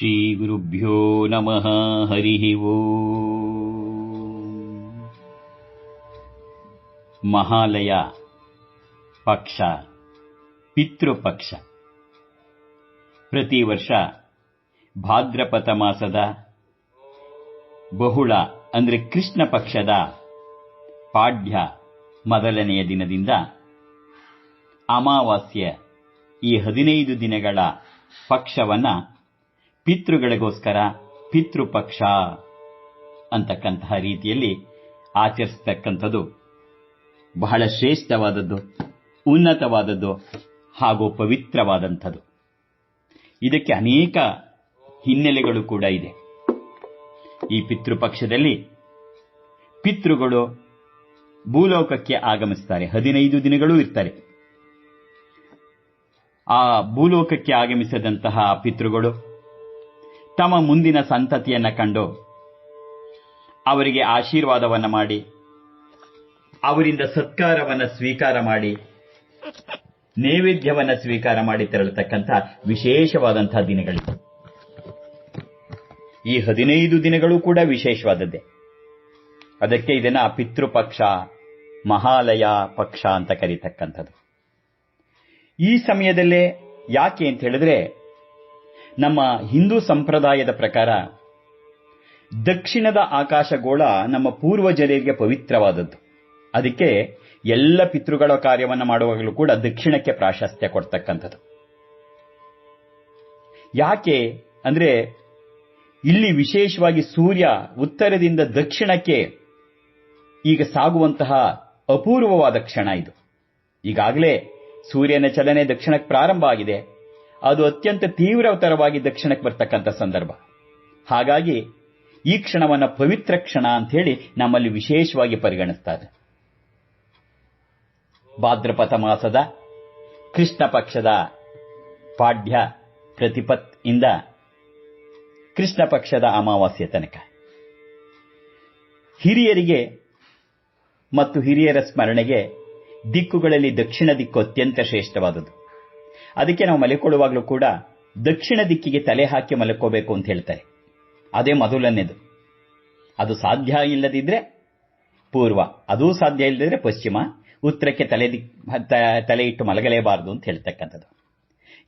श्रीगुरुभ्यो नमः हरिः ಓಂ ಮಹಾಲಯ ಪಕ್ಷ ಪಿತೃಪಕ್ಷ ಪ್ರತಿ ವರ್ಷ ಭಾದ್ರಪದ ಮಾಸದ ಬಹುಳ ಅಂದರೆ ಕೃಷ್ಣ ಪಕ್ಷದ ಪಾಡ್ಯ ಮೊದಲನೆಯ ದಿನದಿಂದ ಅಮಾವಾಸ್ಯೆ ಈ ಹದಿನೈದು ದಿನಗಳ ಪಕ್ಷವನ್ನ ಪಿತೃಗಳಿಗೋಸ್ಕರ ಪಿತೃಪಕ್ಷ ಅಂತಕ್ಕಂತಹ ರೀತಿಯಲ್ಲಿ ಆಚರಿಸತಕ್ಕಂಥದ್ದು ಬಹಳ ಶ್ರೇಷ್ಠವಾದದ್ದು, ಉನ್ನತವಾದದ್ದು ಹಾಗೂ ಪವಿತ್ರವಾದಂಥದ್ದು. ಇದಕ್ಕೆ ಅನೇಕ ಹಿನ್ನೆಲೆಗಳು ಕೂಡ ಇದೆ. ಈ ಪಿತೃಪಕ್ಷದಲ್ಲಿ ಪಿತೃಗಳು ಭೂಲೋಕಕ್ಕೆ ಆಗಮಿಸ್ತಾರೆ. ಹದಿನೈದು ದಿನಗಳೂ ಇರ್ತಾರೆ. ಆ ಭೂಲೋಕಕ್ಕೆ ಆಗಮಿಸಿದಂತಹ ಪಿತೃಗಳು ತಮ್ಮ ಮುಂದಿನ ಸಂತತಿಯನ್ನ ಕಂಡು ಅವರಿಗೆ ಆಶೀರ್ವಾದವನ್ನ ಮಾಡಿ, ಅವರಿಂದ ಸತ್ಕಾರವನ್ನ ಸ್ವೀಕಾರ ಮಾಡಿ, ನೈವೇದ್ಯವನ್ನ ಸ್ವೀಕಾರ ಮಾಡಿ ತೆರಳತಕ್ಕಂಥ ವಿಶೇಷವಾದಂತಹ ದಿನಗಳಿವೆ. ಈ ಹದಿನೈದು ದಿನಗಳು ಕೂಡ ವಿಶೇಷವಾದದ್ದೇ. ಅದಕ್ಕೆ ಇದನ್ನ ಪಿತೃಪಕ್ಷ, ಮಹಾಲಯ ಪಕ್ಷ ಅಂತ ಕರೀತಕ್ಕಂಥದ್ದು. ಈ ಸಮಯದಲ್ಲೇ ಯಾಕೆ ಅಂತ ಹೇಳಿದ್ರೆ ನಮ್ಮ ಹಿಂದೂ ಸಂಪ್ರದಾಯದ ಪ್ರಕಾರ ದಕ್ಷಿಣದ ಆಕಾಶಗೋಳ ನಮ್ಮ ಪೂರ್ವಜರಿಗೆ ಪವಿತ್ರವಾದದ್ದು. ಅದಕ್ಕೆ ಎಲ್ಲ ಪಿತೃಗಳ ಕಾರ್ಯವನ್ನು ಮಾಡುವಾಗಲೂ ಕೂಡ ದಕ್ಷಿಣಕ್ಕೆ ಪ್ರಾಶಸ್ತ್ಯ ಕೊಡ್ತಕ್ಕಂಥದ್ದು. ಯಾಕೆ ಅಂದ್ರೆ ಇಲ್ಲಿ ವಿಶೇಷವಾಗಿ ಸೂರ್ಯ ಉತ್ತರದಿಂದ ದಕ್ಷಿಣಕ್ಕೆ ಈಗ ಸಾಗುವಂತಹ ಅಪೂರ್ವವಾದ ಕ್ಷಣ ಇದು. ಈಗಾಗಲೇ ಸೂರ್ಯನ ಚಲನೆ ದಕ್ಷಿಣಕ್ಕೆ ಪ್ರಾರಂಭ ಆಗಿದೆ. ಅದು ಅತ್ಯಂತ ತೀವ್ರತರವಾಗಿ ದಕ್ಷಿಣಕ್ಕೆ ಬರ್ತಕ್ಕಂಥ ಸಂದರ್ಭ. ಹಾಗಾಗಿ ಈ ಕ್ಷಣವನ್ನು ಪವಿತ್ರ ಕ್ಷಣ ಅಂತ ಹೇಳಿ ನಮ್ಮಲ್ಲಿ ವಿಶೇಷವಾಗಿ ಪರಿಗಣಿಸ್ತಾರೆ. ಭಾದ್ರಪದ ಮಾಸದ ಕೃಷ್ಣ ಪಕ್ಷದ ಪಾಢ್ಯ ಪ್ರತಿಪತ್ ಇಂದ ಕೃಷ್ಣ ಪಕ್ಷದ ಅಮಾವಾಸ್ಯ ತನಕ. ಹಿರಿಯರಿಗೆ ಮತ್ತು ಹಿರಿಯರ ಸ್ಮರಣೆಗೆ ದಿಕ್ಕುಗಳಲ್ಲಿ ದಕ್ಷಿಣ ದಿಕ್ಕು ಅತ್ಯಂತ ಶ್ರೇಷ್ಠವಾದದ್ದು. ಅದಕ್ಕೆ ನಾವು ಮಲಿಕೊಳ್ಳುವಾಗಲೂ ಕೂಡ ದಕ್ಷಿಣ ದಿಕ್ಕಿಗೆ ತಲೆ ಹಾಕಿ ಮಲ್ಕೋಬೇಕು ಅಂತ ಹೇಳ್ತಾರೆ. ಅದೇ ಮೊದಲನೇದು. ಅದು ಸಾಧ್ಯ ಇಲ್ಲದಿದ್ರೆ ಪೂರ್ವ. ಅದೂ ಸಾಧ್ಯ ಇಲ್ಲದಿದ್ರೆ ಪಶ್ಚಿಮ. ಉತ್ತರಕ್ಕೆ ತಲೆ ದಿಕ್ ತಲೆ ಇಟ್ಟು ಮಲಗಲೇಬಾರದು ಅಂತ ಹೇಳ್ತಕ್ಕಂಥದ್ದು.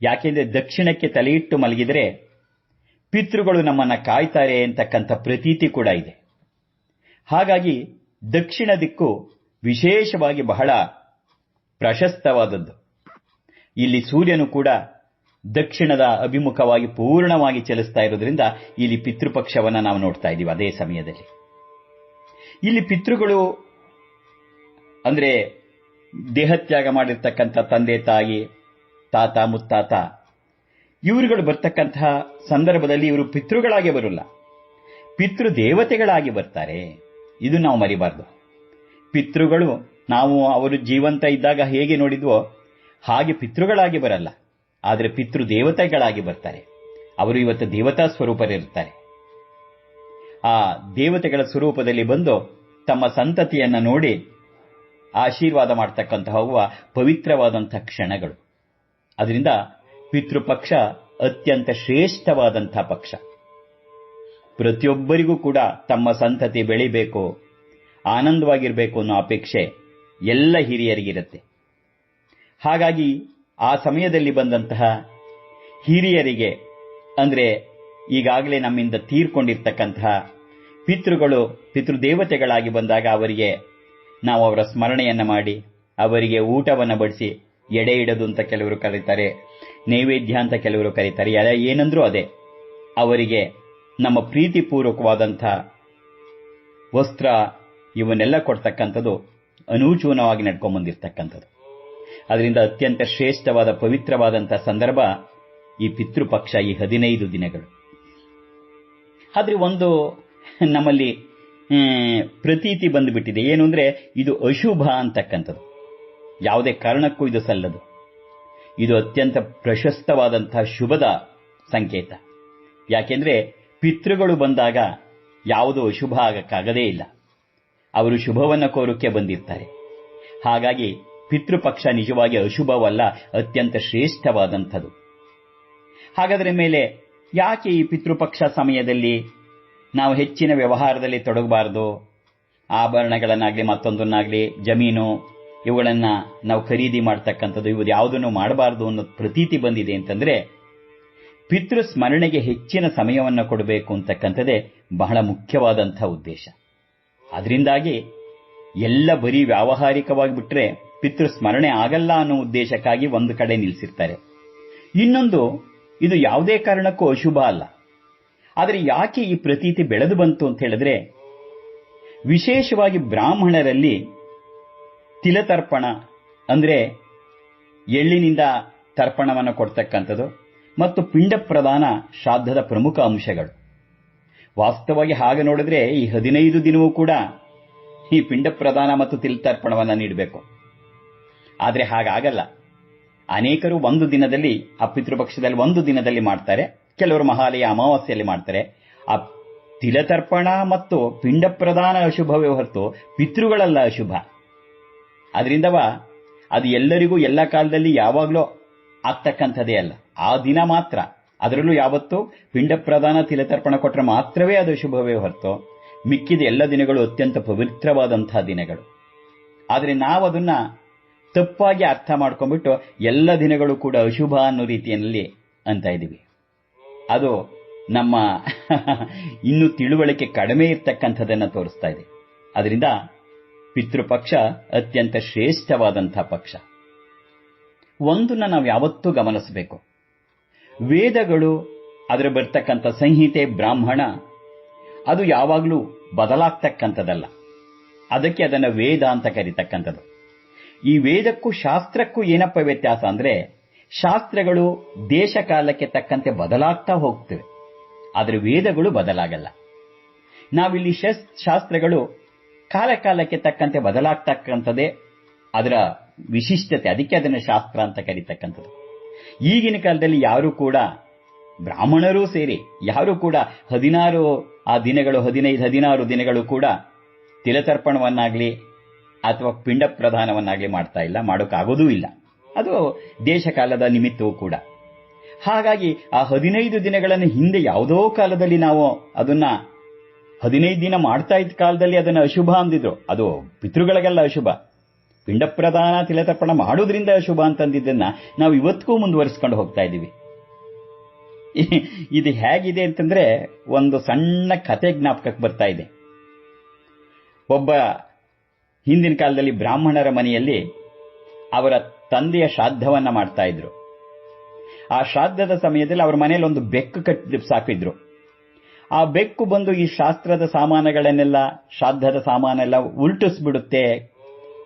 ಯಾಕೆಂದ್ರೆ ದಕ್ಷಿಣಕ್ಕೆ ತಲೆ ಇಟ್ಟು ಮಲಗಿದ್ರೆ ಪಿತೃಗಳು ನಮ್ಮನ್ನ ಕಾಯ್ತಾರೆ ಅಂತಕ್ಕಂಥ ಪ್ರತೀತಿ ಕೂಡ ಇದೆ. ಹಾಗಾಗಿ ದಕ್ಷಿಣ ದಿಕ್ಕು ವಿಶೇಷವಾಗಿ ಬಹಳ ಪ್ರಶಸ್ತವಾದದ್ದು. ಇಲ್ಲಿ ಸೂರ್ಯನು ಕೂಡ ದಕ್ಷಿಣದ ಅಭಿಮುಖವಾಗಿ ಪೂರ್ಣವಾಗಿ ಚಲಿಸ್ತಾ ಇರೋದ್ರಿಂದ ಇಲ್ಲಿ ಪಿತೃಪಕ್ಷವನ್ನು ನಾವು ನೋಡ್ತಾ ಇದ್ದೀವಿ ಅದೇ ಸಮಯದಲ್ಲಿ. ಇಲ್ಲಿ ಪಿತೃಗಳು ಅಂದ್ರೆ ದೇಹತ್ಯಾಗ ಮಾಡಿರ್ತಕ್ಕಂಥ ತಂದೆ, ತಾಯಿ, ತಾತ, ಮುತ್ತಾತ, ಇವರುಗಳು ಬರ್ತಕ್ಕಂತಹ ಸಂದರ್ಭದಲ್ಲಿ ಇವರು ಪಿತೃಗಳಾಗಿ ಬರಲ್ಲ. ಪಿತೃ ದೇವತೆಗಳಾಗಿ ಬರ್ತಾರೆ. ಇದು ನಾವು ಮರಿಬಾರ್ದು. ಪಿತೃಗಳು ನಾವು ಅವರು ಜೀವಂತ ಇದ್ದಾಗ ಹೇಗೆ ನೋಡಿದ್ವೋ ಹಾಗೆ ಪಿತೃಗಳಾಗಿ ಬರಲ್ಲ. ಆದರೆ ಪಿತೃ ದೇವತೆಗಳಾಗಿ ಬರ್ತಾರೆ. ಅವರು ಇವತ್ತು ದೇವತಾ ಸ್ವರೂಪರಿರುತ್ತಾರೆ. ಆ ದೇವತೆಗಳ ಸ್ವರೂಪದಲ್ಲಿ ಬಂದು ತಮ್ಮ ಸಂತತಿಯನ್ನು ನೋಡಿ ಆಶೀರ್ವಾದ ಮಾಡ್ತಕ್ಕಂತಹ ಪವಿತ್ರವಾದಂಥ ಕ್ಷಣಗಳು. ಅದರಿಂದ ಪಿತೃಪಕ್ಷ ಅತ್ಯಂತ ಶ್ರೇಷ್ಠವಾದಂಥ ಪಕ್ಷ. ಪ್ರತಿಯೊಬ್ಬರಿಗೂ ಕೂಡ ತಮ್ಮ ಸಂತತಿ ಬೆಳಿಬೇಕು, ಆನಂದವಾಗಿರಬೇಕು ಅನ್ನೋ ಅಪೇಕ್ಷೆ ಎಲ್ಲ ಹಿರಿಯರಿಗಿರುತ್ತೆ. ಹಾಗಾಗಿ ಆ ಸಮಯದಲ್ಲಿ ಬಂದಂತಹ ಹಿರಿಯರಿಗೆ, ಅಂದರೆ ಈಗಾಗಲೇ ನಮ್ಮಿಂದ ತೀರ್ಕೊಂಡಿರ್ತಕ್ಕಂತಹ ಪಿತೃಗಳು, ಪಿತೃದೇವತೆಗಳಾಗಿ ಬಂದಾಗ ಅವರಿಗೆ ನಾವು ಅವರ ಸ್ಮರಣೆಯನ್ನು ಮಾಡಿ, ಅವರಿಗೆ ಊಟವನ್ನು ಬಡಿಸಿ, ಎಡೆ ಇಡದು ಅಂತ ಕೆಲವರು ಕರೀತಾರೆ, ನೈವೇದ್ಯ ಅಂತ ಕೆಲವರು ಕರೀತಾರೆ ಏನಂದ್ರೂ ಅದೇ. ಅವರಿಗೆ ನಮ್ಮ ಪ್ರೀತಿಪೂರ್ವಕವಾದಂಥ ವಸ್ತ್ರ ಇವನ್ನೆಲ್ಲ ಕೊಡ್ತಕ್ಕಂಥದ್ದು ಅನೂಚೂನವಾಗಿ ನಡ್ಕೊಂಡ್ ಬಂದಿರತಕ್ಕಂಥದ್ದು ಅದರಿಂದ ಅತ್ಯಂತ ಶ್ರೇಷ್ಠವಾದ ಪವಿತ್ರವಾದಂಥ ಸಂದರ್ಭ ಈ ಪಿತೃಪಕ್ಷ ಈ ಹದಿನೈದು ದಿನಗಳು. ಆದ್ರೆ ಒಂದು ನಮ್ಮಲ್ಲಿ ಪ್ರತೀತಿ ಬಂದುಬಿಟ್ಟಿದೆ. ಏನು ಅಂದ್ರೆ ಇದು ಅಶುಭ ಅಂತಕ್ಕಂಥದ್ದು. ಯಾವುದೇ ಕಾರಣಕ್ಕೂ ಇದು ಸಲ್ಲದು. ಇದು ಅತ್ಯಂತ ಪ್ರಶಸ್ತವಾದಂತಹ ಶುಭದ ಸಂಕೇತ. ಯಾಕೆಂದ್ರೆ ಪಿತೃಗಳು ಬಂದಾಗ ಯಾವುದೂ ಅಶುಭ ಆಗಕ್ಕಾಗದೇ ಇಲ್ಲ. ಅವರು ಶುಭವನ್ನು ಕೋರಕ್ಕೆ ಬಂದಿರ್ತಾರೆ. ಹಾಗಾಗಿ ಪಿತೃಪಕ್ಷ ನಿಜವಾಗಿ ಅಶುಭವಲ್ಲ, ಅತ್ಯಂತ ಶ್ರೇಷ್ಠವಾದಂಥದ್ದು. ಹಾಗಾದರೆ ಮೇಲೆ ಯಾಕೆ ಈ ಪಿತೃಪಕ್ಷ ಸಮಯದಲ್ಲಿ ನಾವು ಹೆಚ್ಚಿನ ವ್ಯವಹಾರದಲ್ಲಿ ತೊಡಗಬಾರದು? ಆಭರಣಗಳನ್ನಾಗಲಿ, ಮತ್ತೊಂದನ್ನಾಗಲಿ, ಜಮೀನು, ಇವುಗಳನ್ನು ನಾವು ಖರೀದಿ ಮಾಡ್ತಕ್ಕಂಥದ್ದು ಇವು ಯಾವುದನ್ನು ಮಾಡಬಾರದು ಅನ್ನೋ ಪ್ರತೀತಿ ಬಂದಿದೆ ಅಂತಂದರೆ, ಪಿತೃ ಸ್ಮರಣೆಗೆ ಹೆಚ್ಚಿನ ಸಮಯವನ್ನು ಕೊಡಬೇಕು ಅಂತಕ್ಕಂಥದ್ದೇ ಬಹಳ ಮುಖ್ಯವಾದಂಥ ಉದ್ದೇಶ. ಅದರಿಂದಾಗಿ ಎಲ್ಲ ಬರೀ ವ್ಯಾವಹಾರಿಕವಾಗಿ ಬಿಟ್ರೆ ಪಿತೃ ಸ್ಮರಣೆ ಆಗಲ್ಲ ಅನ್ನೋ ಉದ್ದೇಶಕ್ಕಾಗಿ ಒಂದು ಕಡೆ ನಿಲ್ಲಿಸಿರ್ತಾರೆ ಇನ್ನೊಂದು, ಇದು ಯಾವುದೇ ಕಾರಣಕ್ಕೂ ಅಶುಭ ಅಲ್ಲ. ಆದರೆ ಯಾಕೆ ಈ ಪ್ರತೀತಿ ಬೆಳೆದು ಬಂತು ಅಂತ ಹೇಳಿದ್ರೆ, ವಿಶೇಷವಾಗಿ ಬ್ರಾಹ್ಮಣರಲ್ಲಿ ತಿಲತರ್ಪಣ ಅಂದ್ರೆ ಎಳ್ಳಿನಿಂದ ತರ್ಪಣವನ್ನು ಕೊಡ್ತಕ್ಕಂಥದ್ದು ಮತ್ತು ಪಿಂಡ ಪ್ರದಾನ ಶ್ರಾದ್ದದ ಪ್ರಮುಖ ಅಂಶಗಳು. ವಾಸ್ತವವಾಗಿ ಹಾಗೆ ನೋಡಿದ್ರೆ ಈ ಹದಿನೈದು ದಿನವೂ ಕೂಡ ಈ ಪಿಂಡ ಪ್ರದಾನ ಮತ್ತು ತಿಲತರ್ಪಣವನ್ನು ನೀಡಬೇಕು. ಆದರೆ ಹಾಗಾಗಲ್ಲ. ಅನೇಕರು ಒಂದು ದಿನದಲ್ಲಿ, ಆ ಪಿತೃಪಕ್ಷದಲ್ಲಿ ಒಂದು ದಿನದಲ್ಲಿ ಮಾಡ್ತಾರೆ, ಕೆಲವರು ಮಹಾಲಯ ಅಮಾವಾಸ್ಯೆಯಲ್ಲಿ ಮಾಡ್ತಾರೆ. ಆ ತಿಲತರ್ಪಣ ಮತ್ತು ಪಿಂಡ ಪ್ರದಾನ ಅಶುಭವೇ ಹೊರತು ಪಿತೃಗಳಲ್ಲ ಅಶುಭ. ಅದರಿಂದವ ಅದು ಎಲ್ಲರಿಗೂ ಎಲ್ಲ ಕಾಲದಲ್ಲಿ ಯಾವಾಗಲೂ ಆಗ್ತಕ್ಕಂಥದ್ದೇ ಅಲ್ಲ. ಆ ದಿನ ಮಾತ್ರ. ಅದರಲ್ಲೂ ಯಾವತ್ತು ಪಿಂಡ ಪ್ರದಾನ ತಿಲತರ್ಪಣ ಕೊಟ್ಟರೆ ಮಾತ್ರವೇ ಅದು ಶುಭವೇ ಹೊರತು. ಮಿಕ್ಕಿದ ಎಲ್ಲ ದಿನಗಳು ಅತ್ಯಂತ ಪವಿತ್ರವಾದಂತಹ ದಿನಗಳು. ಆದರೆ ನಾವು ಅದನ್ನ ತಪ್ಪಾಗಿ ಅರ್ಥ ಮಾಡ್ಕೊಂಡ್ಬಿಟ್ಟು ಎಲ್ಲ ದಿನಗಳು ಕೂಡ ಅಶುಭ ಅನ್ನೋ ರೀತಿಯಲ್ಲಿ ಅಂತ ಇದ್ದೀವಿ. ಅದು ನಮ್ಮ ಇನ್ನು ತಿಳುವಳಿಕೆ ಕಡಿಮೆ ಇರ್ತಕ್ಕಂಥದ್ದನ್ನು ತೋರಿಸ್ತಾ ಇದೆ. ಅದರಿಂದ ಪಿತೃಪಕ್ಷ ಅತ್ಯಂತ ಶ್ರೇಷ್ಠವಾದಂಥ ಪಕ್ಷ. ಒಂದು ನಾವು ಯಾವತ್ತೂ ಗಮನಿಸಬೇಕು. ವೇದಗಳು ಅದರ ಬರ್ತಕ್ಕಂಥ ಸಂಹಿತೆ, ಬ್ರಾಹ್ಮಣ, ಅದು ಯಾವಾಗಲೂ ಬದಲಾಗ್ತಕ್ಕಂಥದ್ದಲ್ಲ. ಅದಕ್ಕೆ ಅದನ್ನು ವೇದ ಅಂತ ಕರೀತಕ್ಕಂಥದ್ದು. ಈ ವೇದಕ್ಕೂ ಶಾಸ್ತ್ರಕ್ಕೂ ಏನಪ್ಪ ವ್ಯತ್ಯಾಸ ಅಂದ್ರೆ ಶಾಸ್ತ್ರಗಳು ದೇಶ ಕಾಲಕ್ಕೆ ತಕ್ಕಂತೆ ಬದಲಾಗ್ತಾ ಹೋಗ್ತವೆ, ಆದರೆ ವೇದಗಳು ಬದಲಾಗಲ್ಲ. ನಾವಿಲ್ಲಿ ಶಾಸ್ತ್ರಗಳು ಕಾಲಕಾಲಕ್ಕೆ ತಕ್ಕಂತೆ ಬದಲಾಗ್ತಕ್ಕಂಥದ್ದೇ, ಅದರ ವಿಶಿಷ್ಟತೆ, ಅದಕ್ಕೆ ಅದನ್ನು ಶಾಸ್ತ್ರ ಅಂತ ಕರೀತಕ್ಕಂಥದ್ದು. ಈಗಿನ ಕಾಲದಲ್ಲಿ ಯಾರು ಕೂಡ ಬ್ರಾಹ್ಮಣರೂ ಸೇರಿ, ಯಾರು ಕೂಡ ಹದಿನಾರು ಆ ದಿನಗಳು ಹದಿನೈದು ಹದಿನಾರು ದಿನಗಳು ಕೂಡ ತಿಲತರ್ಪಣವನ್ನಾಗಲಿ ಅಥವಾ ಪಿಂಡ ಪ್ರಧಾನವನ್ನಾಗಿ ಮಾಡ್ತಾ ಇಲ್ಲ, ಮಾಡೋಕ್ಕಾಗೋದೂ ಇಲ್ಲ. ಅದು ದೇಶ ಕಾಲದ ನಿಮಿತ್ತವೂ ಕೂಡ. ಹಾಗಾಗಿ ಆ ಹದಿನೈದು ದಿನಗಳನ್ನು ಹಿಂದೆ ಯಾವುದೋ ಕಾಲದಲ್ಲಿ ನಾವು ಅದನ್ನ ಹದಿನೈದು ದಿನ ಮಾಡ್ತಾ ಇದ್ದ ಕಾಲದಲ್ಲಿ ಅದನ್ನು ಅಶುಭ ಅಂದಿದ್ರು. ಅದು ಪಿತೃಗಳಿಗೆಲ್ಲ ಅಶುಭ. ಪಿಂಡ ಪ್ರಧಾನ ತಿಲತರ್ಪಣ ಮಾಡೋದ್ರಿಂದ ಅಶುಭ ಅಂತಂದಿದ್ದನ್ನ ನಾವು ಇವತ್ತಿಗೂ ಮುಂದುವರಿಸಿಕೊಂಡು ಹೋಗ್ತಾ ಇದ್ದೀವಿ. ಇದು ಹೇಗಿದೆ ಅಂತಂದ್ರೆ ಒಂದು ಸಣ್ಣ ಕತೆ ಜ್ಞಾಪಕಕ್ಕೆ ಬರ್ತಾ ಇದೆ. ಒಬ್ಬ ಹಿಂದಿನ ಕಾಲದಲ್ಲಿ ಬ್ರಾಹ್ಮಣರ ಮನೆಯಲ್ಲಿ ಅವರ ತಂದೆಯ ಶ್ರಾದ್ದವನ್ನ ಮಾಡ್ತಾ ಇದ್ರು. ಆ ಶ್ರಾದ್ದದ ಸಮಯದಲ್ಲಿ ಅವರ ಮನೆಯಲ್ಲಿ ಒಂದು ಬೆಕ್ಕು ಕಟ್ಟಿ ಸಾಕಿದ್ರು. ಆ ಬೆಕ್ಕು ಬಂದು ಈ ಶಾಸ್ತ್ರದ ಸಾಮಾನುಗಳನ್ನೆಲ್ಲ, ಶ್ರಾದ್ದದ ಸಾಮಾನೆಲ್ಲ ಉಲ್ಟಿಸ್ಬಿಡುತ್ತೆ,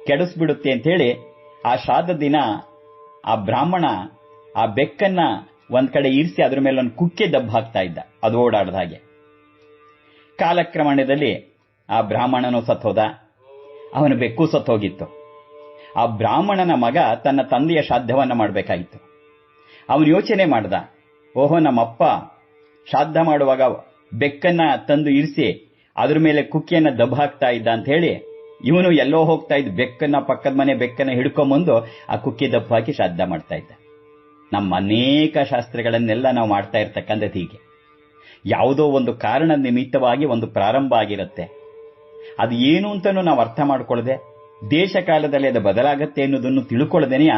ಕೆಡಿಸ್ಬಿಡುತ್ತೆ ಅಂತ ಹೇಳಿ ಆ ಶ್ರಾದ್ದ ದಿನ ಆ ಬ್ರಾಹ್ಮಣ ಆ ಬೆಕ್ಕನ್ನ ಒಂದ್ ಕಡೆ ಇರಿಸಿ ಅದ್ರ ಮೇಲೆ ಒಂದು ಕುಕ್ಕೆ ದಬ್ಬ ಹಾಕ್ತಾ ಇದ್ದ. ಅದು ಓಡಾಡದ ಹಾಗೆ. ಕಾಲಕ್ರಮಣದಲ್ಲಿ ಆ ಬ್ರಾಹ್ಮಣನು ಸತ್ತೋದ ಅವನ ಬೆಕ್ಕು ಸತ್ತೋಗಿತ್ತು ಆ ಬ್ರಾಹ್ಮಣನ ಮಗ ತನ್ನ ತಂದೆಯ ಶ್ರಾದ್ದವನ್ನು ಮಾಡಬೇಕಾಗಿತ್ತು. ಅವನು ಯೋಚನೆ ಮಾಡ್ದ, ಓಹೋ ನಮ್ಮಪ್ಪ, ಶ್ರಾದ್ದ ಮಾಡುವಾಗ ಬೆಕ್ಕನ್ನ ತಂದು ಇರಿಸಿ, ಅದ್ರ ಮೇಲೆ ಕುಕ್ಕಿಯನ್ನ ದಬ್ಬ ಹಾಕ್ತಾ ಇದ್ದ ಅಂತ ಹೇಳಿ ಇವನು ಎಲ್ಲೋ ಹೋಗ್ತಾ ಇದ್ದ ಬೆಕ್ಕನ್ನ, ಪಕ್ಕದ ಮನೆ ಬೆಕ್ಕನ್ನ ಹಿಡ್ಕೊಂಬಂದು ಆ ಕುಕ್ಕಿ ದಪ್ಪ ಹಾಕಿ ಶ್ರಾದ್ದ ಮಾಡ್ತಾ ಇದ್ದ. ನಮ್ಮ ಅನೇಕ ಶಾಸ್ತ್ರಗಳನ್ನೆಲ್ಲ ನಾವು ಮಾಡ್ತಾ ಇರ್ತಕ್ಕಂಥದ್ದು ಹೀಗೆ. ಯಾವುದೋ ಒಂದು ಕಾರಣ ನಿಮಿತ್ತವಾಗಿ ಒಂದು ಪ್ರಾರಂಭ ಆಗಿರುತ್ತೆ. ಅದು ಏನು ಅಂತಲೂ ನಾವು ಅರ್ಥ ಮಾಡಿಕೊಳ್ಳದೆ ದೇಶ ಕಾಲದಲ್ಲಿ ಅದು ಬದಲಾಗತ್ತೆ ಅನ್ನೋದನ್ನು ತಿಳ್ಕೊಳ್ಳದೇನೆಯ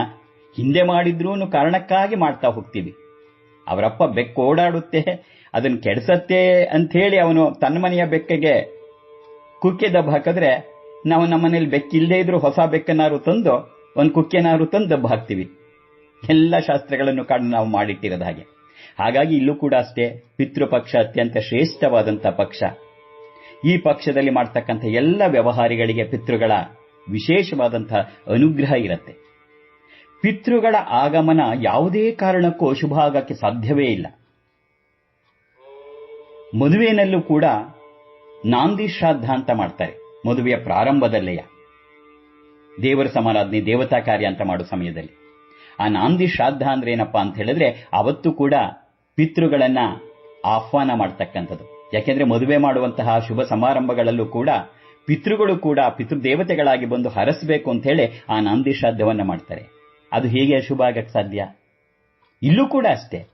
ಹಿಂದೆ ಮಾಡಿದ್ರೂ ಕಾರಣಕ್ಕಾಗಿ ಮಾಡ್ತಾ ಹೋಗ್ತೀವಿ. ಅವರಪ್ಪ ಬೆಕ್ಕು ಓಡಾಡುತ್ತೆ, ಅದನ್ನು ಕೆಡಿಸತ್ತೆ ಹೇಳಿ ಅವನು ತನ್ನ ಮನೆಯ ಬೆಕ್ಕಗೆ ಕುಕ್ಕೆ ದಬ್ಬ ಹಾಕಿದ್ರೆ ನಾವು ನಮ್ಮನೇಲಿ ಬೆಕ್ಕಿಲ್ಲದೆ ಇದ್ರು ಹೊಸ ಬೆಕ್ಕನಾರು ತಂದು, ಒಂದು ಕುಕ್ಕೆನಾರು ತಂದು ದಬ್ಬ ಹಾಕ್ತೀವಿ. ಎಲ್ಲ ಶಾಸ್ತ್ರಗಳನ್ನು ಕಾಣ್ ನಾವು ಮಾಡಿಟ್ಟಿರೋದ ಹಾಗೆ. ಹಾಗಾಗಿ ಇಲ್ಲೂ ಕೂಡ ಅಷ್ಟೇ, ಪಿತೃಪಕ್ಷ ಅತ್ಯಂತ ಶ್ರೇಷ್ಠವಾದಂಥ ಪಕ್ಷ. ಈ ಪಕ್ಷದಲ್ಲಿ ಮಾಡ್ತಕ್ಕಂಥ ಎಲ್ಲ ವ್ಯವಹಾರಿಗಳಿಗೆ ಪಿತೃಗಳ ವಿಶೇಷವಾದಂತಹ ಅನುಗ್ರಹ ಇರುತ್ತೆ. ಪಿತೃಗಳ ಆಗಮನ ಯಾವುದೇ ಕಾರಣಕ್ಕೂ ಶುಭ ಆಗಕ್ಕೆ ಸಾಧ್ಯವೇ ಇಲ್ಲ. ಮದುವೆಯಲ್ಲೂ ಕೂಡ ನಾಂದಿ ಶ್ರಾದ್ದ ಅಂತ ಮಾಡ್ತಾರೆ. ಮದುವೆಯ ಪ್ರಾರಂಭದಲ್ಲೇ ದೇವರ ಸಮಾರಾಧನೆ, ದೇವತಾ ಕಾರ್ಯ ಅಂತ ಮಾಡೋ ಸಮಯದಲ್ಲಿ. ಆ ನಾಂದಿ ಶ್ರಾದ್ದ ಅಂದ್ರೆ ಏನಪ್ಪಾ ಅಂತ ಹೇಳಿದ್ರೆ ಅವತ್ತು ಕೂಡ ಪಿತೃಗಳನ್ನ ಆಹ್ವಾನ ಮಾಡ್ತಕ್ಕಂಥದ್ದು. ಯಾಕೆಂದ್ರೆ ಮದುವೆ ಮಾಡುವಂತಹ ಶುಭ ಸಮಾರಂಭಗಳಲ್ಲೂ ಕೂಡ ಪಿತೃಗಳು ಕೂಡ ಪಿತೃದೇವತೆಗಳಾಗಿ ಬಂದು ಹರಸಬೇಕು ಅಂತ ಹೇಳಿ ಆ ನಾಂದಿ ಶ್ರಾದ್ದವನ್ನ ಮಾಡ್ತಾರೆ. ಅದು ಹೇಗೆ ಅಶುಭ ಆಗಕ್ಕೆ ಸಾಧ್ಯ? ಇಲ್ಲೂ ಕೂಡ ಅಷ್ಟೇ.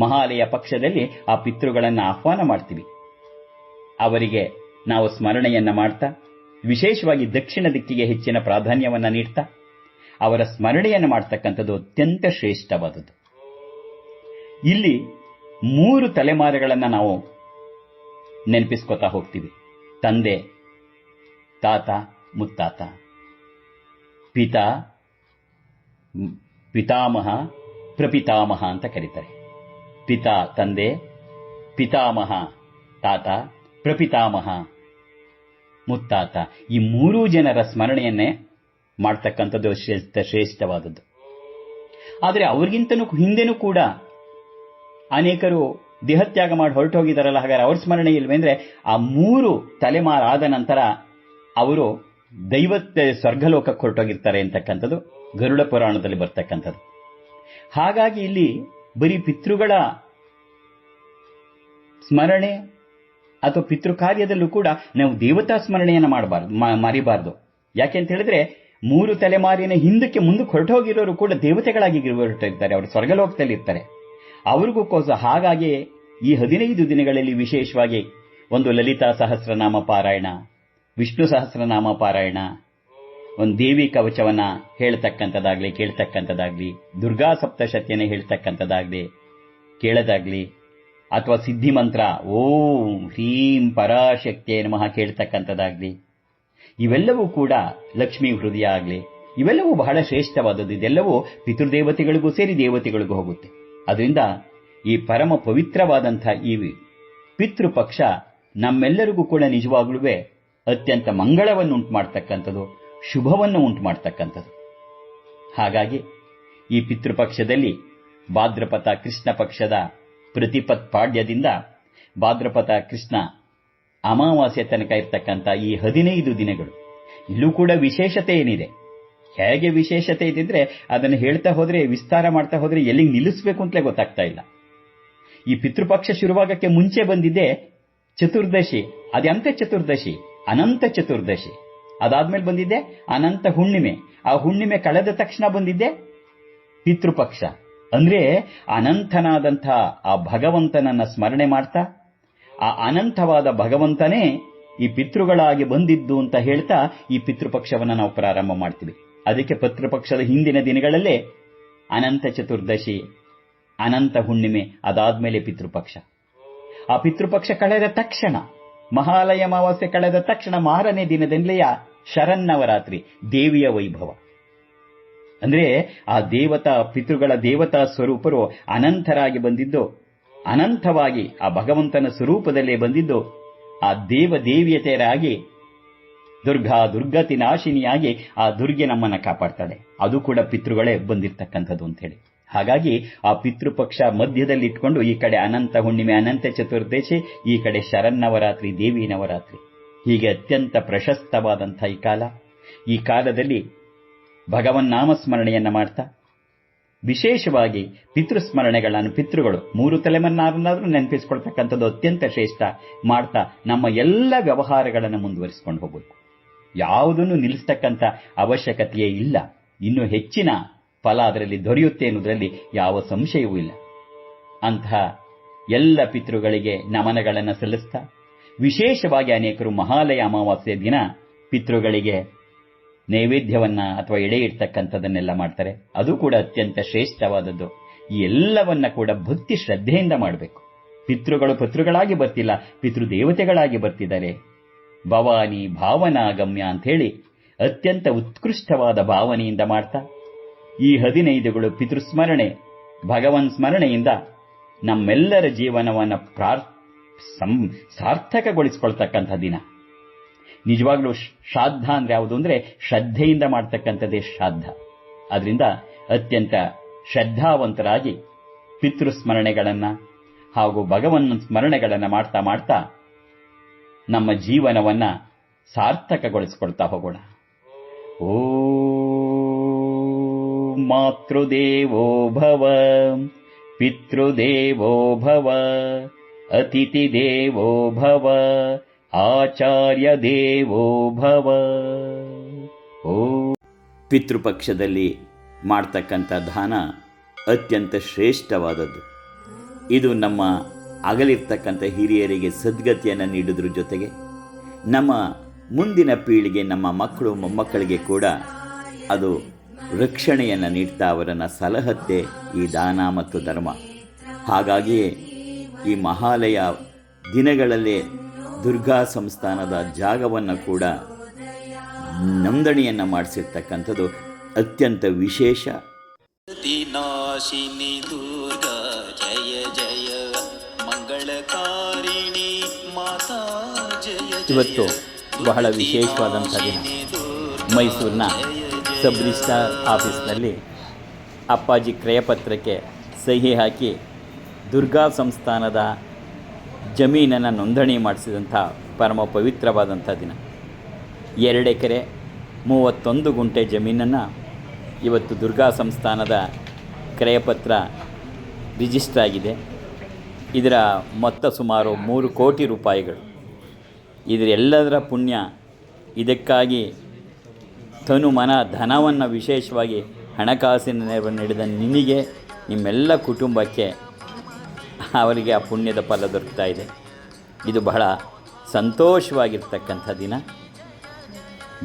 ಮಹಾಲಯ ಪಕ್ಷದಲ್ಲಿ ಆ ಪಿತೃಗಳನ್ನ ಆಹ್ವಾನ ಮಾಡ್ತೀವಿ. ಅವರಿಗೆ ನಾವು ಸ್ಮರಣೆಯನ್ನ ಮಾಡ್ತಾ, ವಿಶೇಷವಾಗಿ ದಕ್ಷಿಣ ದಿಕ್ಕಿಗೆ ಹೆಚ್ಚಿನ ಪ್ರಾಧಾನ್ಯವನ್ನ ನೀಡ್ತಾ, ಅವರ ಸ್ಮರಣೆಯನ್ನು ಮಾಡ್ತಕ್ಕಂಥದ್ದು ಅತ್ಯಂತ ಶ್ರೇಷ್ಠವಾದದ್ದು. ಇಲ್ಲಿ ಮೂರು ತಲೆಮಾರುಗಳನ್ನು ನಾವು ನೆನಪಿಸ್ಕೋತಾ ಹೋಗ್ತೀವಿ. ತಂದೆ, ತಾತ, ಮುತ್ತಾತ. ಪಿತಾ, ಪಿತಾಮಹ, ಪ್ರಪಿತಾಮಹ ಅಂತ ಕರೀತಾರೆ. ಪಿತಾ, ತಂದೆ, ಪಿತಾಮಹ, ತಾತ, ಪ್ರಪಿತಾಮಹ, ಮುತ್ತಾತ. ಈ ಮೂರೂ ಜನರ ಸ್ಮರಣೆಯನ್ನೇ ಮಾಡ್ತಕ್ಕಂಥದ್ದು ಶ್ರೇಷ್ಠ, ಶ್ರೇಷ್ಠವಾದದ್ದು. ಆದರೆ ಅವ್ರಿಗಿಂತನೂ ಹಿಂದೆನೂ ಕೂಡ ಅನೇಕರು ದೇಹತ್ಯಾಗ ಮಾಡಿ ಹೊರಟೋಗಿದ್ದಾರಲ್ಲ, ಹಾಗಾದ್ರೆ ಅವ್ರ ಸ್ಮರಣೆ ಇಲ್ವೇ ಅಂದ್ರೆ ಆ ಮೂರು ತಲೆಮಾರಾದ ನಂತರ ಅವರು ದೈವತ್ಯ ಸ್ವರ್ಗಲೋಕಕ್ಕೆ ಹೊರಟೋಗಿರ್ತಾರೆ ಅಂತಕ್ಕಂಥದ್ದು, ಗರುಡ ಪುರಾಣದಲ್ಲಿ ಬರ್ತಕ್ಕಂಥದ್ದು. ಹಾಗಾಗಿ ಇಲ್ಲಿ ಬರೀ ಪಿತೃಗಳ ಸ್ಮರಣೆ ಅಥವಾ ಪಿತೃ ಕಾರ್ಯದಲ್ಲೂ ಕೂಡ ನಾವು ದೇವತಾ ಸ್ಮರಣೆಯನ್ನು ಮಾಡಬಾರ್ದು ಮರಿಬಾರ್ದು. ಯಾಕೆ ಅಂತ ಹೇಳಿದ್ರೆ ಮೂರು ತಲೆಮಾರಿನ ಹಿಂದಕ್ಕೆ ಮುಂದಕ್ಕೆ ಹೊರಟೋಗಿರೋರು ಕೂಡ ದೇವತೆಗಳಾಗಿ ಹೊರಟೋಗಿರ್ತಾರೆ, ಅವರು ಸ್ವರ್ಗಲೋಕದಲ್ಲಿ ಇರ್ತಾರೆ ಅವ್ರಿಗೂ ಕೋಸ ಹಾಗಾಗಿ ಈ ಹದಿನೈದು ದಿನಗಳಲ್ಲಿ ವಿಶೇಷವಾಗಿ ಒಂದು ಲಲಿತಾ ಸಹಸ್ರನಾಮ ಪಾರಾಯಣ, ವಿಷ್ಣು ಸಹಸ್ರನಾಮ ಪಾರಾಯಣ, ಒಂದು ದೇವಿ ಕವಚವನ್ನ ಹೇಳ್ತಕ್ಕಂಥದ್ದಾಗ್ಲಿ, ಕೇಳ್ತಕ್ಕಂಥದ್ದಾಗ್ಲಿ, ದುರ್ಗಾ ಸಪ್ತಶತಿಯನ್ನು ಹೇಳ್ತಕ್ಕಂಥದ್ದಾಗ್ಲಿ, ಕೇಳೋದಾಗ್ಲಿ, ಅಥವಾ ಸಿದ್ಧಿ ಮಂತ್ರ, ಓಂ ಹ್ರೀಂ ಪರಾಶಕ್ತಿಯ ನಮಃ ಕೇಳ್ತಕ್ಕಂಥದ್ದಾಗ್ಲಿ, ಇವೆಲ್ಲವೂ ಕೂಡ ಲಕ್ಷ್ಮಿ ಹೃದಯ ಆಗಲಿ, ಇವೆಲ್ಲವೂ ಬಹಳ ಶ್ರೇಷ್ಠವಾದದ್ದು. ಇದೆಲ್ಲವೂ ಪಿತೃದೇವತೆಗಳಿಗೂ ಸೇರಿ ದೇವತೆಗಳಿಗೂ ಹೋಗುತ್ತೆ. ಅದರಿಂದ ಈ ಪರಮ ಪವಿತ್ರವಾದಂಥ ಈ ಪಿತೃಪಕ್ಷ ನಮ್ಮೆಲ್ಲರಿಗೂ ಕೂಡ ನಿಜವಾಗ್ಲೂ ಅತ್ಯಂತ ಮಂಗಳವನ್ನು ಉಂಟು ಮಾಡ್ತಕ್ಕಂಥದ್ದು ಶುಭವನ್ನು ಉಂಟು ಮಾಡ್ತಕ್ಕಂಥದ್ದು ಹಾಗಾಗಿ ಈ ಪಿತೃಪಕ್ಷದಲ್ಲಿ ಭಾದ್ರಪಥ ಕೃಷ್ಣ ಪಕ್ಷದ ಪ್ರತಿಪತ್ ಪಾಡ್ಯದಿಂದ ಭಾದ್ರಪಥ ಕೃಷ್ಣ ಅಮಾವಾಸ್ಯ ತನಕ ಇರತಕ್ಕಂಥ ಈ ಹದಿನೈದು ದಿನಗಳು. ಇಲ್ಲೂ ಕೂಡ ವಿಶೇಷತೆ ಏನಿದೆ? ಹೇಗೆ ವಿಶೇಷತೆ ಇದ್ದಿದ್ರೆ ಅದನ್ನು ಹೇಳ್ತಾ ಹೋದ್ರೆ, ವಿಸ್ತಾರ ಮಾಡ್ತಾ ಹೋದ್ರೆ ಎಲ್ಲಿಗೆ ನಿಲ್ಲಿಸಬೇಕು ಅಂತಲೇ ಗೊತ್ತಾಗ್ತಾ ಇಲ್ಲ. ಈ ಪಿತೃಪಕ್ಷ ಶುರುವಾಗಕ್ಕೆ ಮುಂಚೆ ಬಂದಿದೆ ಚತುರ್ದಶಿ ಅದೆಂತ ಚತುರ್ದಶಿ, ಅನಂತ ಚತುರ್ದಶಿ. ಅದಾದ್ಮೇಲೆ ಬಂದಿದ್ದೆ ಅನಂತ ಹುಣ್ಣಿಮೆ. ಆ ಹುಣ್ಣಿಮೆ ಕಳೆದ ತಕ್ಷಣ ಬಂದಿದ್ದೆ ಪಿತೃಪಕ್ಷ. ಅಂದ್ರೆ ಅನಂತನಾದಂಥ ಆ ಭಗವಂತನನ್ನ ಸ್ಮರಣೆ ಮಾಡ್ತಾ, ಆ ಅನಂತವಾದ ಭಗವಂತನೇ ಈ ಪಿತೃಗಳಾಗಿ ಬಂದಿದ್ದು ಅಂತ ಹೇಳ್ತಾ ಈ ಪಿತೃಪಕ್ಷವನ್ನು ನಾವು ಪ್ರಾರಂಭ ಮಾಡ್ತೀವಿ. ಅದಕ್ಕೆ ಪಿತೃಪಕ್ಷದ ಹಿಂದಿನ ದಿನಗಳಲ್ಲೇ ಅನಂತ ಚತುರ್ದಶಿ, ಅನಂತ ಹುಣ್ಣಿಮೆ ಅದಾದ್ಮೇಲೆ ಪಿತೃಪಕ್ಷ. ಆ ಪಿತೃಪಕ್ಷ ಕಳೆದ ತಕ್ಷಣ, ಮಹಾಲಯ ಅಮಾವಾಸ್ಯೆ ಕಳೆದ ತಕ್ಷಣ ಮಾರನೇ ದಿನದಿಂದಲೆಯ ಶರನ್ನವರಾತ್ರಿ ದೇವಿಯ ವೈಭವ. ಅಂದ್ರೆ ಆ ದೇವತಾ, ಪಿತೃಗಳ ದೇವತಾ ಸ್ವರೂಪರು ಅನಂತರಾಗಿ ಬಂದಿದ್ದು, ಅನಂತವಾಗಿ ಆ ಭಗವಂತನ ಸ್ವರೂಪದಲ್ಲೇ ಬಂದಿದ್ದು ಆ ದೇವ ದೇವಿಯತೆಯರಾಗಿ ದುರ್ಗಾ ದುರ್ಗತಿ ನಾಶಿನಿಯಾಗಿ ಆ ದುರ್ಗೆ ನಮ್ಮನ್ನ ಕಾಪಾಡ್ತಾಳೆ. ಅದು ಕೂಡ ಪಿತೃಗಳೇ ಬಂದಿರ್ತಕ್ಕಂಥದ್ದು ಅಂತ ಹೇಳಿ ಹಾಗಾಗಿ ಆ ಪಿತೃಪಕ್ಷ ಮಧ್ಯದಲ್ಲಿ ಇಟ್ಕೊಂಡು ಈ ಕಡೆ ಅನಂತ ಹುಣ್ಣಿಮೆ, ಅನಂತ ಚತುರ್ದಶಿ, ಈ ಕಡೆ ಶರನ್ನವರಾತ್ರಿ ದೇವಿ ನವರಾತ್ರಿ. ಹೀಗೆ ಅತ್ಯಂತ ಪ್ರಶಸ್ತವಾದಂಥ ಈ ಕಾಲ. ಈ ಕಾಲದಲ್ಲಿ ಭಗವನ್ ನಾಮಸ್ಮರಣೆಯನ್ನ ಮಾಡ್ತಾ ವಿಶೇಷವಾಗಿ ಪಿತೃಸ್ಮರಣೆಗಳನ್ನು ಪಿತೃಗಳು ಮೂರು ತಲೆಮನ್ನಾರನ್ನಾದ್ರೂ ನೆನಪಿಸ್ಕೊಳ್ತಕ್ಕಂಥದ್ದು ಅತ್ಯಂತ ಶ್ರೇಷ್ಠ ಮಾಡ್ತಾ ನಮ್ಮ ಎಲ್ಲ ವ್ಯವಹಾರಗಳನ್ನು ಮುಂದುವರಿಸಿಕೊಂಡು ಹೋಗಬೇಕು. ಯಾವುದನ್ನು ನಿಲ್ಲಿಸ್ತಕ್ಕಂಥ ಅವಶ್ಯಕತೆಯೇ ಇಲ್ಲ. ಇನ್ನು ಹೆಚ್ಚಿನ ಫಲ ಅದರಲ್ಲಿ ದೊರೆಯುತ್ತೆ ಎನ್ನುವುದರಲ್ಲಿ ಯಾವ ಸಂಶಯವೂ ಇಲ್ಲ. ಅಂತಹ ಎಲ್ಲ ಪಿತೃಗಳಿಗೆ ನಮನಗಳನ್ನು ಸಲ್ಲಿಸ್ತಾ, ವಿಶೇಷವಾಗಿ ಅನೇಕರು ಮಹಾಲಯ ಅಮಾವಾಸ್ಯೆ ದಿನ ಪಿತೃಗಳಿಗೆ ನೈವೇದ್ಯವನ್ನ ಅಥವಾ ಎಡೆ ಇರ್ತಕ್ಕಂಥದ್ದನ್ನೆಲ್ಲ ಮಾಡ್ತಾರೆ. ಅದು ಕೂಡ ಅತ್ಯಂತ ಶ್ರೇಷ್ಠವಾದದ್ದು. ಎಲ್ಲವನ್ನ ಕೂಡ ಭಕ್ತಿ ಶ್ರದ್ಧೆಯಿಂದ ಮಾಡಬೇಕು. ಪಿತೃಗಳು ಪಿತೃಗಳಾಗಿ ಬರ್ತಿಲ್ಲ, ಪಿತೃದೇವತೆಗಳಾಗಿ ಬರ್ತಿದ್ದಾರೆ. ಭವಾನಿ ಭಾವನಾ ಗಮ್ಯ ಅಂತ ಹೇಳಿ ಅತ್ಯಂತ ಉತ್ಕೃಷ್ಟವಾದ ಭಾವನೆಯಿಂದ ಮಾಡ್ತಾ, ಈ ಹದಿನೈದುಗಳು ಪಿತೃಸ್ಮರಣೆ, ಭಗವನ್ ಸ್ಮರಣೆಯಿಂದ ನಮ್ಮೆಲ್ಲರ ಜೀವನವನ್ನು ಪ್ರಾರ್ ಸಾರ್ಥಕಗೊಳಿಸ್ಕೊಳ್ತಕ್ಕಂಥ ದಿನ. ನಿಜವಾಗ್ಲೂ ಶ್ರಾದ್ದ ಅಂದ್ರೆ ಯಾವುದು ಅಂದ್ರೆ ಶ್ರದ್ಧೆಯಿಂದ ಮಾಡ್ತಕ್ಕಂಥದ್ದೇ ಶ್ರಾದ್ದ. ಅದರಿಂದ ಅತ್ಯಂತ ಶ್ರದ್ಧಾವಂತರಾಗಿ ಪಿತೃಸ್ಮರಣೆಗಳನ್ನ ಹಾಗೂ ಭಗವನ್ ಸ್ಮರಣೆಗಳನ್ನ ಮಾಡ್ತಾ ಮಾಡ್ತಾ ನಮ್ಮ ಜೀವನವನ್ನ ಸಾರ್ಥಕಗೊಳಿಸ್ಕೊಳ್ತಾ ಹೋಗೋಣ. ಓ ಮಾತೃದೇವೋ ಭವ, ಪಿತೃದೇವೋ ಭವ ಅತಿಥಿ ದೇವೋ ಭವ ಆಚಾರ್ಯ ದೇವೋ ಭವ. ಓ. ಪಿತೃಪಕ್ಷದಲ್ಲಿ ಮಾಡ್ತಕ್ಕಂಥ ದಾನ ಅತ್ಯಂತ ಶ್ರೇಷ್ಠವಾದದ್ದು. ಇದು ನಮ್ಮ ಅಗಲಿರ್ತಕ್ಕಂಥ ಹಿರಿಯರಿಗೆ ಸದ್ಗತಿಯನ್ನು ನೀಡೋದ್ರ ಜೊತೆಗೆ ನಮ್ಮ ಮುಂದಿನ ಪೀಳಿಗೆ, ನಮ್ಮ ಮಕ್ಕಳು, ಮೊಮ್ಮಕ್ಕಳಿಗೆ ಕೂಡ ಅದು ರಕ್ಷಣೆಯನ್ನು ನೀಡ್ತಾ ಅವರನ್ನು ಸಲಹತ್ತೆ ಈ ದಾನ ಮತ್ತು ಧರ್ಮ. ಹಾಗಾಗಿಯೇ ಈ ಮಹಾಲಯ ದಿನಗಳಲ್ಲೇ ದುರ್ಗಾ ಸಂಸ್ಥಾನದ ಜಾಗವನ್ನು ಕೂಡ ನೋಂದಣಿಯನ್ನು ಮಾಡಿಸಿರ್ತಕ್ಕಂಥದ್ದು ಅತ್ಯಂತ ವಿಶೇಷ. ದಿನಾಶಿನಿ ದುರ್ಗಾ ಜಯ ಜಯ. ಮಂಗಳಕಾರಿಣಿ ಮಾತಾ ಜಯ ಇವತ್ತು ಬಹಳ ವಿಶೇಷವಾದಂಥ ದಿನ. ಮೈಸೂರಿನ ಸಬ್ ಆಫೀಸ್ನಲ್ಲಿ ಅಪ್ಪಾಜಿ ಕ್ರಯಪತ್ರಕ್ಕೆ ಸಹಿ ಹಾಕಿ ದುರ್ಗಾ ಸಂಸ್ಥಾನದ ಜಮೀನನ್ನು ನೋಂದಣಿ ಮಾಡಿಸಿದಂಥ ಪರಮ ಪವಿತ್ರವಾದಂಥ ದಿನ. ಎರಡು ಎಕರೆ, ಮೂವತ್ತೊಂದು ಗುಂಟೆ ಜಮೀನನ್ನು ಇವತ್ತು ದುರ್ಗಾ ಸಂಸ್ಥಾನದ ಕ್ರಯಪತ್ರ ರಿಜಿಸ್ಟರ್ ಆಗಿದೆ. ಇದರ ಮೊತ್ತ ಸುಮಾರು ಮೂರು ಕೋಟಿ ರೂಪಾಯಿಗಳು. ಇದರೆಲ್ಲದರ ಪುಣ್ಯ ಇದಕ್ಕಾಗಿ ತನು ಮನ ಧನವನ್ನು ವಿಶೇಷವಾಗಿ ಹಣಕಾಸಿನ ನೆರವನ್ನು ನೀಡಿದ ನಿನಗೆ ನಿಮ್ಮೆಲ್ಲ ಕುಟುಂಬಕ್ಕೆ ಅವರಿಗೆ ಆ ಪುಣ್ಯದ ಫಲ ದೊರಕ್ತಾ ಇದೆ. ಇದು ಬಹಳ ಸಂತೋಷವಾಗಿರ್ತಕ್ಕಂಥ ದಿನ.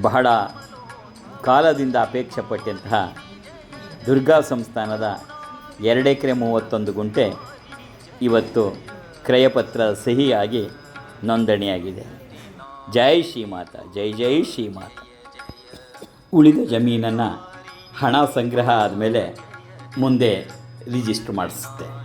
ಬಹಳ ಕಾಲದಿಂದ ಅಪೇಕ್ಷೆ ಪಟ್ಟಂತಹ ದುರ್ಗಾ ಸಂಸ್ಥಾನದ ಎರಡೆಕರೆ ಮೂವತ್ತೊಂದು ಗುಂಟೆ ಇವತ್ತು ಕ್ರಯಪತ್ರ ಸಹಿಯಾಗಿ ನೋಂದಣಿಯಾಗಿದೆ. ಜೈ ಶ್ರೀಮಾತ, ಜೈ ಜೈ ಶ್ರೀಮಾತ. ಉಳಿದ ಜಮೀನನ್ನು ಹಣ ಸಂಗ್ರಹ ಆದಮೇಲೆ ಮುಂದೆ ರಿಜಿಸ್ಟ್ರ್ ಮಾಡಿಸುತ್ತೆ.